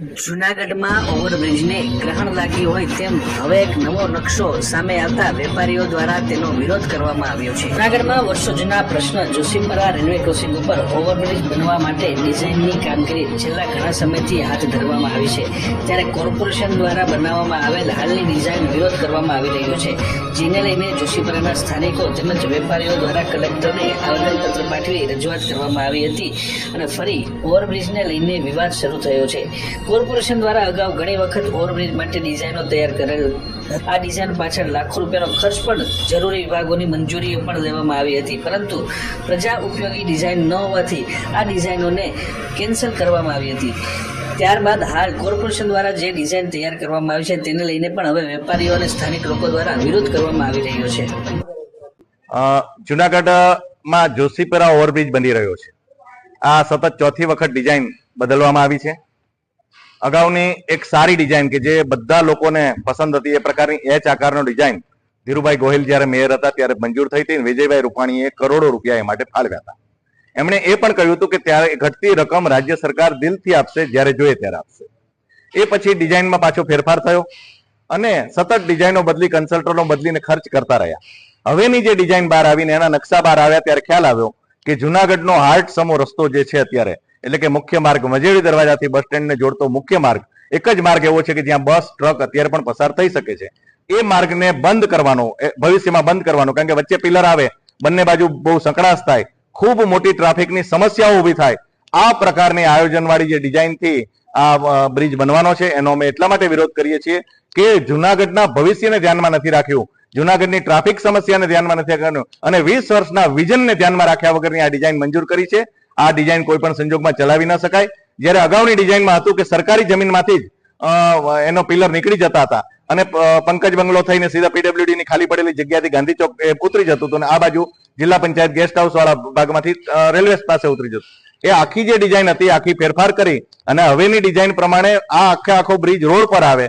જુનાગઢમાં ઓવરબ્રિજને ગ્રહણ લાગ્યું હોય તેમ હવે એક નવો નકશો સામે આવતા વેપારીઓ દ્વારા તેનો વિરોધ કરવામાં આવ્યો છે. જુનાગઢમાં વર્ષો જૂના પ્રશ્ન જોશીપરા રેલવે ક્રોસિંગ ઉપર ઓવરબ્રિજ બનવા માટે ડિઝાઇનની કામગીરી છેલ્લા ઘણા સમયથી હાથ ધરવામાં આવી છે. ત્યારે કોર્પોરેશન દ્વારા બનાવવામાં આવેલ હાલની ડિઝાઇન વિરોધ કરવામાં આવી રહ્યો છે. જેને લઈને જોશીપરાના સ્થાનિકો તેમજ વેપારીઓ દ્વારા કલેક્ટરને આવેદનપત્ર પાઠવી રજૂઆત કરવામાં આવી હતી અને ફરી ઓવરબ્રિજને લઈને વિવાદ શરૂ થયો છે. કોર્પોરેશન દ્વારા અગાઉ ઘણી વખત ઓવરબ્રિજ માટે ડિઝાઇનો તૈયાર કરેલ. આ ડિઝાઇન પાછળ લાખો રૂપિયાનો ખર્ચ પણ જરૂરી વિભાગોની મંજૂરીઓ પણ લેવામાં આવી હતી. પરંતુ પ્રજા ઉપયોગી ડિઝાઇન ન હોવાથી આ ડિઝાઇનોને કેન્સલ કરવામાં આવી હતી. ત્યારબાદ હાલ કોર્પોરેશન દ્વારા જે ડિઝાઇન તૈયાર કરવામાં આવી છે તેને લઈને પણ હવે વેપારીઓ અને સ્થાનિક લોકો દ્વારા વિરોધ કરવામાં આવી રહ્યો છે. જુનાગઢમાં જોશીપરા ઓવરબ્રિજ બની રહ્યો છે. આ સતત ચોથી વખત ડિઝાઇન બદલવામાં આવી છે. અગાઉની એક સારી ડિઝાઇન કે જે બધા લોકોને પસંદ હતી, એ પ્રકારની એચ આકારનો ડિઝાઇન ધીરુભાઈ ગોહિલ જ્યારે મેયર હતા, ત્યારે મંજૂર થઈ હતી વિજયભાઈ રૂપાણીએ કરોડો રૂપિયા એ માટે ફાળવ્યા હતા. એમણે એ પણ કહ્યું હતું કે ત્યારે ઘટતી રકમ રાજ્ય સરકાર દિલથી આપશે જ્યારે જોઈએ ત્યારે આપશે. એ પછી ડિઝાઇનમાં પાછો ફેરફાર થયો અને સતત ડિઝાઇનો બદલી કન્સલ્ટન્ટો બદલીને ખર્ચ કરતા રહ્યા. હવેની જે ડિઝાઇન બહાર આવીને એના નકશા બહાર આવ્યા, ત્યારે ખ્યાલ આવ્યો કે જુનાગઢનો હાર્ટ સમો રસ્તો જે છે અત્યારે એટલે કે મુખ્ય માર્ગ મજેડી દરવાજાથી બસ સ્ટેન્ડને જોડતો મુખ્ય માર્ગ, એક જ માર્ગ એવો છે કે જ્યાં બસ, ટ્રક અત્યારે પણ પસાર થઈ શકે છે. એ માર્ગને બંધ કરવાનો ભવિષ્યમાં બંધ કરવાનો, કારણ કે વચ્ચે પિલર આવે, બંને બાજુ બહુ સંકળાશ થાય, ખૂબ મોટી ટ્રાફિકની સમસ્યાઓ ઊભી થાય, આ પ્રકારની આયોજનવાળી જે ડિઝાઇનથી આ બ્રિજ બનવાનો છે, એનો અમે એટલા માટે વિરોધ કરીએ છીએ કે જુનાગઢના ભવિષ્યને ધ્યાનમાં નથી રાખ્યું, જુનાગઢની ટ્રાફિક સમસ્યાને ધ્યાનમાં નથી રાખ્યું અને વીસ વર્ષના વિઝનને ધ્યાનમાં રાખ્યા વગરની આ ડિઝાઇન મંજૂર કરી છે. આ ડિઝાઇન કોઈ પણ સંજોગમાં ચલાવી ન શકાય. જ્યારે અગાઉની ડિઝાઇનમાં હતું કે સરકારી જમીનમાંથી જ એનો પિલર નીકળી જતા હતા. અને પંકજ બંગલો થઈને સીધા પીડબ્લ્યુડી ની ખાલી પડેલી જગ્યાથી ગાંધી ચોક ઉતરી જતું હતું અને આ બાજુ જિલ્લા પંચાયત ગેસ્ટ હાઉસ વાળા ભાગમાંથી રેલવે પાસે ઉતરી જતું. એ આખી જે ડિઝાઇન હતી, આખી ફેરફાર કરી અને હવેની ડિઝાઇન પ્રમાણે આ આખે આખો બ્રિજ રોડ પર આવે.